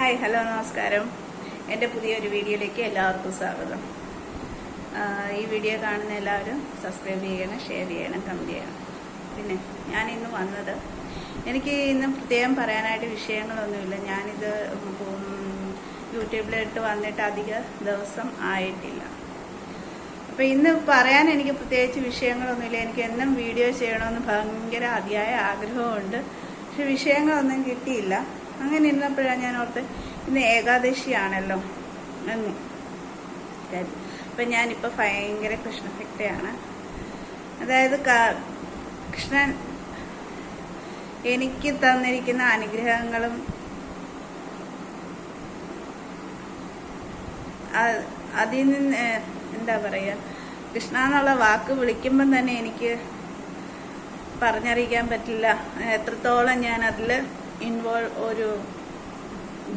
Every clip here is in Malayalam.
ഹായ് ഹലോ നമസ്കാരം. എന്റെ പുതിയൊരു വീഡിയോയിലേക്ക് എല്ലാവർക്കും സ്വാഗതം. ഈ വീഡിയോ കാണുന്ന എല്ലാവരും സബ്സ്ക്രൈബ് ചെയ്യണം ഷെയർ ചെയ്യണം കമന്റ് ചെയ്യണം. പിന്നെ ഞാൻ ഇന്ന് വന്നത് എനിക്ക് ഇന്ന് പ്രത്യേകം പറയാനായിട്ട് വിഷയങ്ങളൊന്നുമില്ല. ഞാനിത് യൂട്യൂബിലിട്ട് വന്നിട്ട് അധിക ദിവസം ആയിട്ടില്ല. അപ്പോൾ ഇന്ന് പറയാൻ എനിക്ക് പ്രത്യേകിച്ച് വിഷയങ്ങളൊന്നുമില്ല. എനിക്ക് എന്നും വീഡിയോ ചെയ്യണമെന്ന് ഭയങ്കര അതിയായ ആഗ്രഹമുണ്ട്. പക്ഷെ വിഷയങ്ങളൊന്നും കിട്ടിയില്ല. അങ്ങനെ ഇരുന്നപ്പോഴാണ് ഞാൻ ഓർത്ത് ഇന്ന് ഏകാദശിയാണല്ലോ എന്ന്. അപ്പം ഞാനിപ്പോൾ ഭയങ്കര കൃഷ്ണഭക്തയാണ്. അതായത് കൃഷ്ണൻ എനിക്ക് തന്നിരിക്കുന്ന അനുഗ്രഹങ്ങളും അതിൽ നിന്ന് എന്താ പറയുക കൃഷ്ണ എന്നുള്ള വാക്ക് വിളിക്കുമ്പം തന്നെ എനിക്ക് പറഞ്ഞറിയിക്കാൻ പറ്റില്ല. എത്രത്തോളം ഞാൻ അതിൽ ഇൻവോൾവ് ഒരു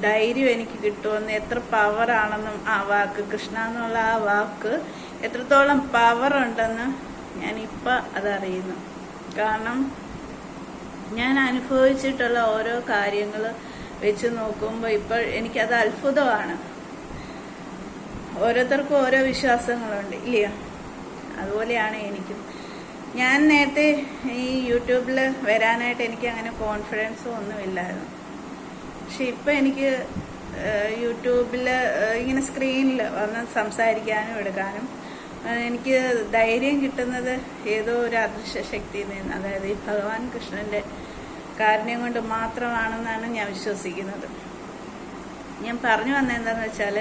ധൈര്യം എനിക്ക് കിട്ടുമെന്ന് എത്ര പവറാണെന്നും ആ വാക്ക്. കൃഷ്ണ എന്നുള്ള ആ വാക്ക് എത്രത്തോളം പവർ ഉണ്ടെന്ന് ഞാൻ ഞാനിപ്പോൾ അതറിയുന്നു. കാരണം ഞാൻ അനുഭവിച്ചിട്ടുള്ള ഓരോ കാര്യങ്ങൾ വെച്ച് നോക്കുമ്പോൾ ഇപ്പോൾ എനിക്കത് അത്ഭുതമാണ്. ഓരോരുത്തർക്കും ഓരോ വിശ്വാസങ്ങളുണ്ട് ഇല്ലയോ? അതുപോലെയാണ് എനിക്കും. ഞാൻ നേരത്തെ ഈ യൂട്യൂബിൽ വരാനായിട്ട് എനിക്ക് അങ്ങനെ കോൺഫിഡൻസോ ഒന്നുമില്ലായിരുന്നു പക്ഷെ ഇപ്പം എനിക്ക് യൂട്യൂബിൽ ഇങ്ങനെ സ്ക്രീനിൽ വന്ന് സംസാരിക്കാനും എടുക്കാനും എനിക്ക് ധൈര്യം കിട്ടുന്നത് ഏതോ ഒരു അദൃശ്യ ശക്തിയിൽ നിന്ന് അതായത് ഈ ഭഗവാൻ കൃഷ്ണന്റെ കാരുണ്യം കൊണ്ട് മാത്രമാണെന്നാണ് ഞാൻ വിശ്വസിക്കുന്നത്. ഞാൻ പറഞ്ഞു വന്നെന്താണെന്ന് വെച്ചാൽ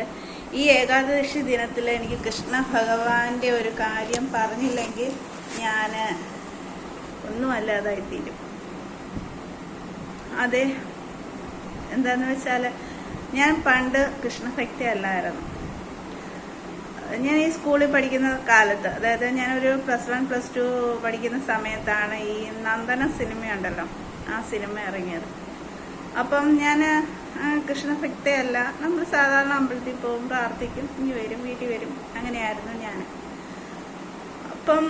ഈ ഏകാദശി ദിനത്തിൽ എനിക്ക് കൃഷ്ണ ഭഗവാന്റെ ഒരു കാര്യം പറഞ്ഞില്ലെങ്കിൽ ഞാൻ ഒന്നുമല്ലാതായിത്തീരും അതെ എന്താന്ന് വെച്ചാൽ ഞാൻ പണ്ട് കൃഷ്ണഭക്തി അല്ലായിരുന്നു. ഞാൻ ഈ സ്കൂളിൽ പഠിക്കുന്ന കാലത്ത് അതായത് ഞാനൊരു പ്ലസ് വൺ പ്ലസ് ടു പഠിക്കുന്ന സമയത്താണ് ഈ നന്ദന സിനിമയുണ്ടല്ലോ ആ സിനിമ ഇറങ്ങിയത്. അപ്പം ഞാൻ കൃഷ്ണഭക്തയല്ല നമ്മൾ സാധാരണ അമ്പലത്തിൽ പോകും പ്രാർത്ഥിക്കും ഇനി വരും വീട്ടിൽ വരും അങ്ങനെയായിരുന്നു ഞാൻ അപ്പം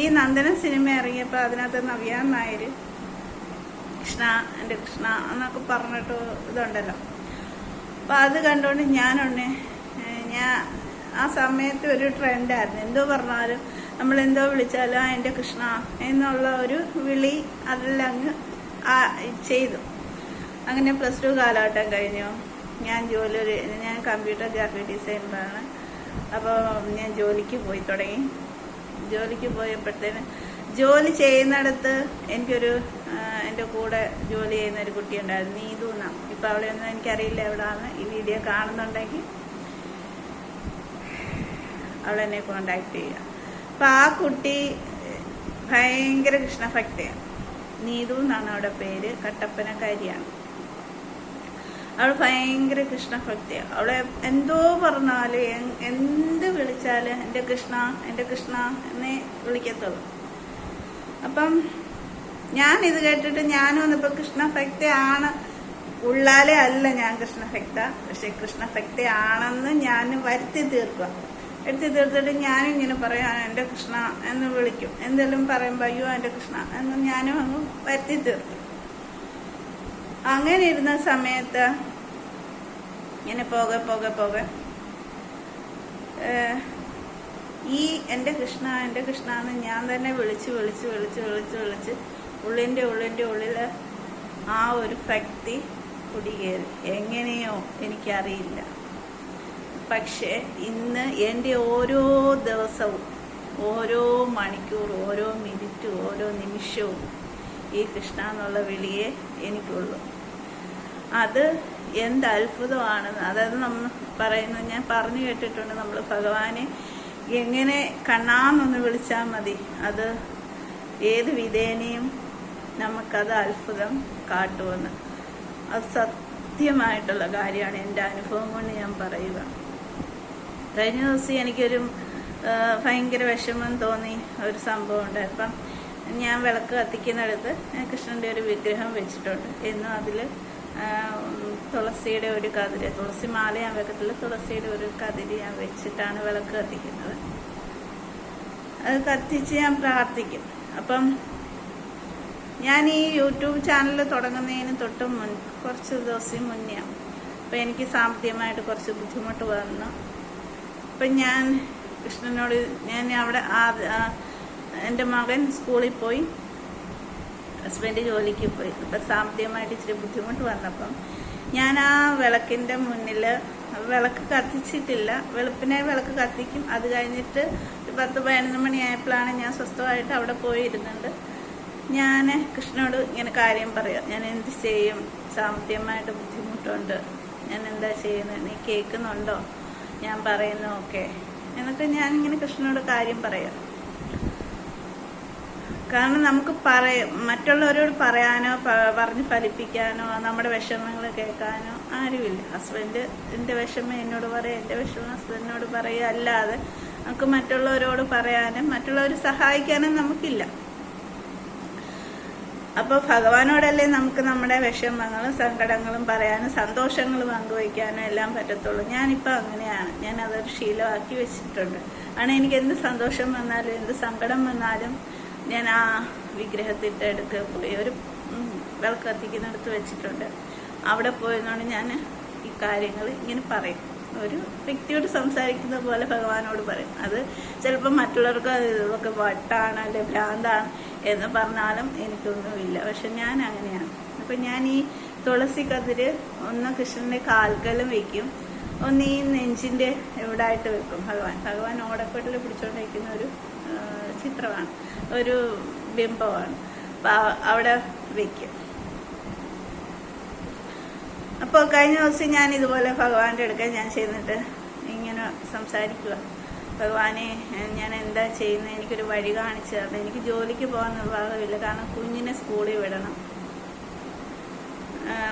ഈ നന്ദന സിനിമ ഇറങ്ങിയപ്പോൾ അതിനകത്ത് നവ്യ നായർ കൃഷ്ണ എന്റെ കൃഷ്ണ എന്നൊക്കെ പറഞ്ഞിട്ട് ഇതുണ്ടല്ലോ. അപ്പം അത് കണ്ടുകൊണ്ട് ഞാനുണ്ടെ ഞാൻ ആ സമയത്ത് ഒരു ട്രെൻഡായിരുന്നു. എന്തോ പറഞ്ഞാലും നമ്മൾ എന്തോ വിളിച്ചാലും എന്റെ കൃഷ്ണ എന്നുള്ള ഒരു വിളി അതെല്ലാം അങ്ങ് ആ ചെയ്തു. അങ്ങനെ പ്ലസ് ടു കാലഘട്ടം കഴിഞ്ഞു. ഞാൻ ജോലി ഞാൻ കമ്പ്യൂട്ടർ ഗ്രാഫിക് ഡിസൈനറാണ്. അപ്പോൾ ഞാൻ ജോലിക്ക് പോയി തുടങ്ങി. ജോലിക്ക് പോയപ്പോഴത്തേന് ജോലി ചെയ്യുന്നിടത്ത് എനിക്കൊരു എന്റെ കൂടെ ജോലി ചെയ്യുന്ന ഒരു കുട്ടി ഉണ്ടായിരുന്നു നീതു എന്നാണ് ഇപ്പം അവളെയൊന്നും എനിക്കറിയില്ല എവിടെയാണ് ഈ വീഡിയോ കാണുന്നുണ്ടെങ്കിൽ അവളെന്നെ കോണ്ടാക്ട് ചെയ്യുക. അപ്പം ആ കുട്ടി ഭയങ്കര കൃഷ്ണഭക്തയാണ്. നീതു എന്നാണ് അവിടെ പേര്. കട്ടപ്പനക്കാരിയാണ്. അവൾ ഭയങ്കര കൃഷ്ണഭക്തിയാണ് അവളെ എന്തോ പറഞ്ഞാലും എന്ത് വിളിച്ചാലും എന്റെ കൃഷ്ണ എന്റെ കൃഷ്ണ എന്നേ വിളിക്കത്തുള്ളൂ. അപ്പം ഞാൻ ഇത് കേട്ടിട്ട് ഞാനും ഒന്നിപ്പോൾ കൃഷ്ണഭക്തയാണ്. ഉള്ളാലേ അല്ല ഞാൻ കൃഷ്ണഭക്ത പക്ഷെ കൃഷ്ണഭക്തയാണെന്ന് ഞാൻ വരുത്തി തീർക്കുക എടുത്തി തീർത്തിട്ട് ഞാനും ഇങ്ങനെ പറയാം "ആ, എന്റെ കൃഷ്ണ എന്ന് വിളിക്കും. എന്തെങ്കിലും പറയുമ്പോൾ അയ്യോ എന്റെ കൃഷ്ണ എന്ന് ഞാനും അങ്ങ് വരുത്തി തീർത്തു അങ്ങനെ ഇരുന്ന സമയത്ത് ഇങ്ങനെ പോകെ പോകെ പോകെ. ഈ എന്റെ കൃഷ്ണ എന്റെ കൃഷ്ണ എന്ന് ഞാൻ തന്നെ വിളിച്ച് വിളിച്ച് വിളിച്ച് വിളിച്ച് വിളിച്ച് ഉള്ളിന്റെ ഉള്ളിന്റെ ഉള്ളിൽ ആ ഒരു ഭക്തി കുടികേറി എങ്ങനെയോ എനിക്കറിയില്ല. പക്ഷേ ഇന്ന് എന്റെ ഓരോ ദിവസവും ഓരോ മണിക്കൂർ ഓരോ മിനിറ്റും ഓരോ നിമിഷവും ഈ കൃഷ്ണ എന്നുള്ള വിളിയെ എനിക്കുള്ളൂ. അത് എന്ത് അത്ഭുതമാണെന്ന് അതായത് നമ്മൾ പറയുന്നു ഞാൻ പറഞ്ഞു കേട്ടിട്ടുണ്ട് നമ്മൾ ഭഗവാനെ എങ്ങനെ കണ്ണാന്നൊന്ന് വിളിച്ചാൽ മതി. അത് ഏത് വിധേനയും നമുക്കത് അത്ഭുതം കാട്ടുമെന്ന്. അത് സത്യമായിട്ടുള്ള കാര്യമാണ് എന്റെ അനുഭവം കൊണ്ട് ഞാൻ പറയുക. കഴിഞ്ഞ ദിവസം എനിക്കൊരു ഭയങ്കര വിഷമം തോന്നി ഒരു സംഭവം ഉണ്ട് അപ്പം ഞാൻ വിളക്ക് കത്തിക്കുന്നിടത്ത് കൃഷ്ണന്റെ ഒരു വിഗ്രഹം വെച്ചിട്ടുണ്ട്. എന്നും അതിൽ തുളസിയുടെ ഒരു കതിര് തുളസി മാല ഞാൻ വെക്കത്തില്ല തുളസിയുടെ ഒരു കതിര് ഞാൻ വെച്ചിട്ടാണ് വിളക്ക് കത്തിക്കുന്നത്. അത് കത്തിച്ച് ഞാൻ പ്രാർത്ഥിക്കും. അപ്പം ഞാൻ ഈ യൂട്യൂബ് ചാനൽ തുടങ്ങുന്നതിന് തൊട്ട് മുൻ കുറച്ച് ദിവസം മുന്നേ അപ്പം എനിക്ക് സാമ്പത്തികമായിട്ട് കുറച്ച് ബുദ്ധിമുട്ട് വന്നു. അപ്പം ഞാൻ കൃഷ്ണനോട് ഞാൻ അവിടെ എന്റെ മകൻ സ്കൂളിൽ പോയി. ഹസ്ബൻഡ് ജോലിക്ക് പോയി. അപ്പം സാമ്പത്തികമായിട്ട് ഇച്ചിരി ബുദ്ധിമുട്ട് വന്നപ്പം ഞാൻ ആ വിളക്കിന്റെ മുന്നിൽ വിളക്ക് കത്തിച്ചിട്ടില്ല. വെളുപ്പിനെ വിളക്ക് കത്തിക്കും. അത് കഴിഞ്ഞിട്ട് ഒരു പത്ത് പതിനൊന്ന് മണിയായപ്പോഴാണ് ഞാൻ സ്വസ്ഥമായിട്ട് അവിടെ പോയിരുന്നുണ്ട് ഞാൻ കൃഷ്ണനോട് ഇങ്ങനെ കാര്യം പറയാം. ഞാൻ എന്ത് ചെയ്യും? സാമ്പത്തികമായിട്ട് ബുദ്ധിമുട്ടുണ്ട്. ഞാൻ എന്താ ചെയ്യുന്നത്? നീ കേൾക്കുന്നുണ്ടോ? ഞാൻ പറയുന്നതൊക്കെ എന്നിട്ട് ഞാൻ ഇങ്ങനെ കൃഷ്ണനോട് കാര്യം പറയാം. കാരണം നമുക്ക് പറയ മറ്റുള്ളവരോട് പറയാനോ പറഞ്ഞ് ഫലിപ്പിക്കാനോ നമ്മുടെ വിഷമങ്ങൾ കേൾക്കാനോ ആരുമില്ല. ഹസ്ബൻഡ് എന്റെ വിഷമം എന്നോട് പറയുക എന്റെ വിഷമം ഹസ്ബൻഡിനോട് പറയുക അല്ലാതെ നമുക്ക് മറ്റുള്ളവരോട് പറയാനും മറ്റുള്ളവർ സഹായിക്കാനും നമുക്കില്ല. അപ്പോൾ ഭഗവാനോടല്ലേ നമുക്ക് നമ്മുടെ വിഷമങ്ങളും സങ്കടങ്ങളും പറയാനും സന്തോഷങ്ങളും പങ്കുവയ്ക്കാനും എല്ലാം പറ്റത്തുള്ളൂ. ഞാനിപ്പോൾ അങ്ങനെയാണ്. ഞാൻ അതൊരു ശീലമാക്കി വെച്ചിട്ടുണ്ട്. ആണ് എനിക്ക് എന്ത് സന്തോഷം വന്നാലും എന്ത് സങ്കടം വന്നാലും ഞാൻ ആ വിഗ്രഹത്തിന്റെ അടുത്ത് പോയി ഒരു ഉം, വിളക്ക് കത്തിക്കുന്നിടത്ത് വെച്ചിട്ടുണ്ട്. അവിടെ പോയതുകൊണ്ട് ഞാൻ ഈ കാര്യങ്ങൾ ഇങ്ങനെ പറയും. ഒരു വ്യക്തിയോട് സംസാരിക്കുന്ന പോലെ ഭഗവാനോട് പറയും. അത് ചിലപ്പോൾ മറ്റുള്ളവർക്ക് ഇതൊക്കെ വട്ടാണ് അല്ലെ ഭ്രാന്താണ് എന്ന് പറഞ്ഞാലും എനിക്കൊന്നുമില്ല. പക്ഷെ ഞാൻ അങ്ങനെയാണ്. അപ്പം ഞാൻ ഈ തുളസി കതിര് ഒന്ന് കൃഷ്ണന്റെ കാൽക്കലും വെക്കും. ഒന്ന് ഈ നെഞ്ചിന്റെ ഇവിടായിട്ട് വെക്കും. ഭഗവാൻ. ഭഗവാൻ ഓടക്കൊട്ടിൽ പിടിച്ചുകൊണ്ടിരിക്കുന്ന ഒരു ചിത്രമാണ്. ഒരു ബിംബമാണ്. അവിടെ വെക്കും. അപ്പോൾ കഴിഞ്ഞ ദിവസം ഞാൻ ഇതുപോലെ ഭഗവാന്റെ അടുക്കൽ ഞാൻ ചെന്നിട്ട് ഇങ്ങനെ സംസാരിക്കുക ഭഗവാനെ ഞാൻ എന്താ ചെയ്യുന്നത് എനിക്കൊരു വഴി കാണിച്ചു തരണം. എനിക്ക് ജോലിക്ക് പോകാൻ നിർവാഹമില്ല. കാരണം കുഞ്ഞിനെ സ്കൂളിൽ വിടണം.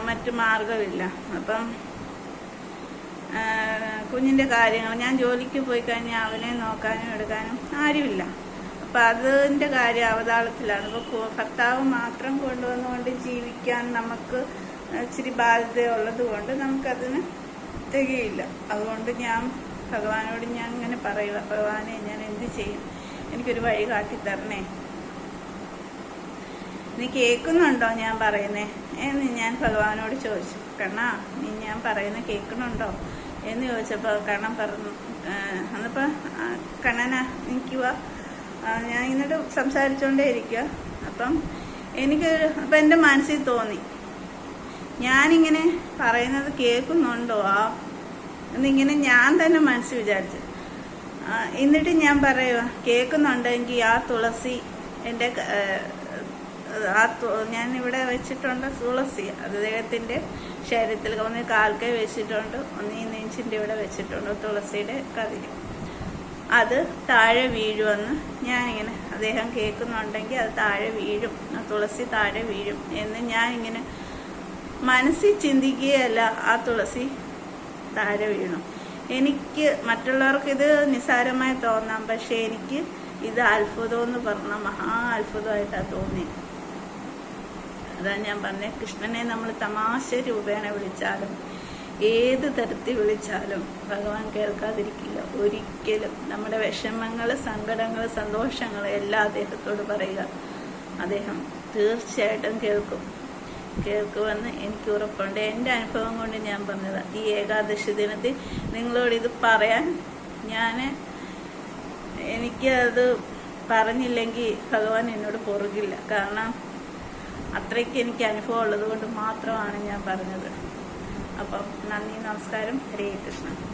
മറ്റു മാർഗമില്ല അപ്പം കുഞ്ഞിന്റെ കാര്യങ്ങൾ ഞാൻ ജോലിക്ക് പോയി കഴിഞ്ഞാൽ അവനെ നോക്കാനും എടുക്കാനും ആരുമില്ല. അപ്പം അതിന്റെ കാര്യം അവതാളത്തിലാണ്. ഇപ്പോൾ ഭർത്താവ് മാത്രം കൊണ്ടുവന്നുകൊണ്ട് ജീവിക്കാൻ നമുക്ക് ഇച്ചിരി ബാധ്യതയുള്ളത് കൊണ്ട് നമുക്കതിന് തികയില്ല. അതുകൊണ്ട് ഞാൻ ഭഗവാനോട് ഞാൻ ഇങ്ങനെ പറയുക ഭഗവാനെ ഞാൻ എന്ത് ചെയ്യും? എനിക്കൊരു വഴി കാട്ടി കാട്ടിത്തരണേ നീ കേൾക്കുന്നുണ്ടോ ഞാൻ പറയുന്നേ? എന്ന് ഞാൻ ഭഗവാനോട് ചോദിച്ചു. കണ്ണാ നീ ഞാൻ പറയുന്ന കേൾക്കുന്നുണ്ടോ? എന്ന് ചോദിച്ചപ്പോൾ കണ്ണൻ പറഞ്ഞു അന്നപ്പോൾ കണ്ണന നിൽക്കുക ഞാൻ ഇന്നിട്ട് സംസാരിച്ചുകൊണ്ടേ ഇരിക്കുക അപ്പം എനിക്ക് അപ്പം എന്റെ മനസ്സിൽ തോന്നി ഞാനിങ്ങനെ പറയുന്നത് കേൾക്കുന്നുണ്ടോ? ആ എന്നിങ്ങനെ ഞാൻ തന്നെ മനസ്സിൽ വിചാരിച്ചു. എന്നിട്ട് ഞാൻ പറയുക കേൾക്കുന്നുണ്ടെങ്കിൽ ആ തുളസി എന്റെ ആ ഞാൻ ഇവിടെ വെച്ചിട്ടുണ്ട് തുളസി. അദ്ദേഹത്തിന്റെ ശരീരത്തിൽ ഒന്ന് കാൽക്കൈ വെച്ചിട്ടുണ്ട്. ഒന്ന് ഈ നെഞ്ചിന്റെ ഇവിടെ വെച്ചിട്ടുണ്ട് തുളസിയുടെ കതിര് അത് താഴെ വീഴുമെന്ന് ഞാനിങ്ങനെ അദ്ദേഹം കേൾക്കുന്നുണ്ടെങ്കിൽ അത് താഴെ വീഴും. ആ തുളസി താഴെ വീഴും എന്ന് ഞാൻ ഇങ്ങനെ മനസ്സിൽ ചിന്തിക്കുകയല്ല ആ തുളസി താഴെ വീണു. എനിക്ക് മറ്റുള്ളവർക്ക് ഇത് നിസ്സാരമായി തോന്നാം പക്ഷെ എനിക്ക് ഇത് അത്ഭുതം എന്ന് പറഞ്ഞ മഹാ അത്ഭുതമായിട്ടാണ് തോന്നി അതാ ഞാൻ പറഞ്ഞ കൃഷ്ണനെ നമ്മൾ തമാശ രൂപേണ വിളിച്ചാലും ഏത് തരത്തിൽ വിളിച്ചാലും ഭഗവാൻ കേൾക്കാതിരിക്കില്ല. ഒരിക്കലും നമ്മുടെ വിഷമങ്ങൾ സങ്കടങ്ങൾ സന്തോഷങ്ങൾ എല്ലാം അദ്ദേഹത്തോട് പറയുക. അദ്ദേഹം തീർച്ചയായിട്ടും കേൾക്കും. കേൾക്കുമെന്ന് എനിക്ക് ഉറപ്പുണ്ട്. എന്റെ അനുഭവം കൊണ്ട് ഞാൻ പറഞ്ഞത് ഈ ഏകാദശി ദിനത്തിൽ നിങ്ങളോട് ഇത് പറയാൻ ഞാൻ എനിക്കത് പറഞ്ഞില്ലെങ്കിൽ ഭഗവാൻ എന്നോട് പൊറുകില്ല. കാരണം അത്രയ്ക്ക് എനിക്ക് അനുഭവം ഉള്ളത് കൊണ്ട് മാത്രമാണ് ഞാൻ പറഞ്ഞത്. അപ്പം നന്ദി നമസ്കാരം. ഹരേ കൃഷ്ണ.